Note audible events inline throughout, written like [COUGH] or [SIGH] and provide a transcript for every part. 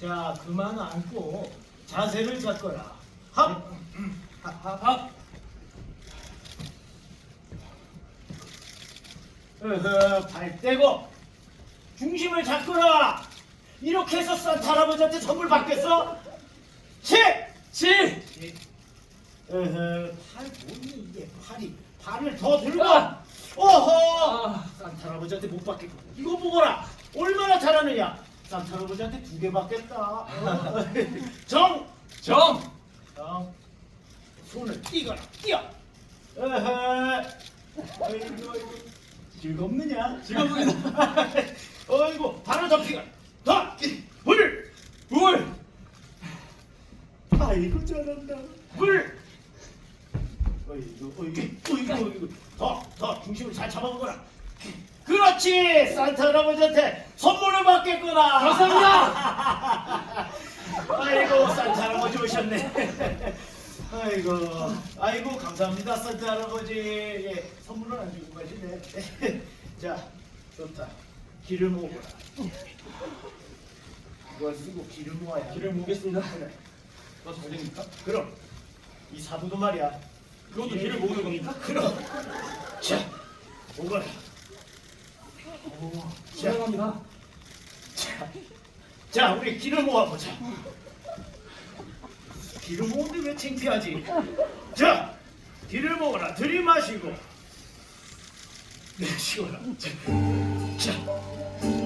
자, 그만 앉고 자세를 잡거라. 합! 합, 합, 합. 어허, 발 떼고 중심을 잡거라. 이렇게 해서 산타 할아버지한테 선물 받겠어? 치! 치! 어허, 팔 뭐니 이게 팔이 발을 더 들고 아! 어허 아. 산타 할아버지한테 못 받겠고 이거 보거라 얼마나 잘하느냐 산타 할아버지한테 두 개 받겠다 어. [LAUGHS] 정! 정! 정 손을 띄거라 띄어 어허 어이구 어이구 즐겁느냐 즐겁습니다. [LAUGHS] 어이구 발을 더 피거라 더불 물! 아이고 잘한다. 물. 어이구 어이구 어이구 어이구 더 더 중심을 잘 잡아보거라. 그렇지 산타 할아버지한테 선물을 받겠구나. 감사합니다. [LAUGHS] 아이고 산타 할아버지 오셨네. [LAUGHS] 아이고 아이고 감사합니다 산타 할아버지. 예, 선물을 안 주고 가시네. 자 좋다. 기를 모으거라. 이걸 쓰고 기를 모아야. 길을 모으겠습니다. 그래. 너잘 됩니까? 그럼 이 사부도 말이야. 그것도 길을 모으는 겁니까? 그럼 자 오거라. 오, 자. 자, 자 우리 기를 모아보자. 기를 모으는데 왜 창피하지? 자 기를 모아라. 들이마시고 내쉬어라. 자, 자.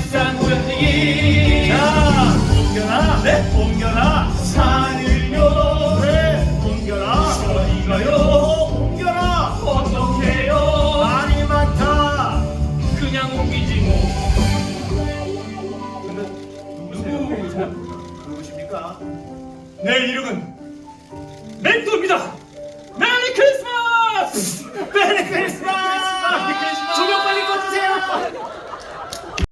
역발산 우연히기 자 옮겨라 네? 옮겨라 산을요 그래 옮겨라 어디가요? 옮겨라 어떡해요? 말이 많다 그냥 옮기지 뭐. 근데 누구세요? 누구십니까? 내 이름은 멘토입니다. 메리 크리스마스! 메리 크리스마스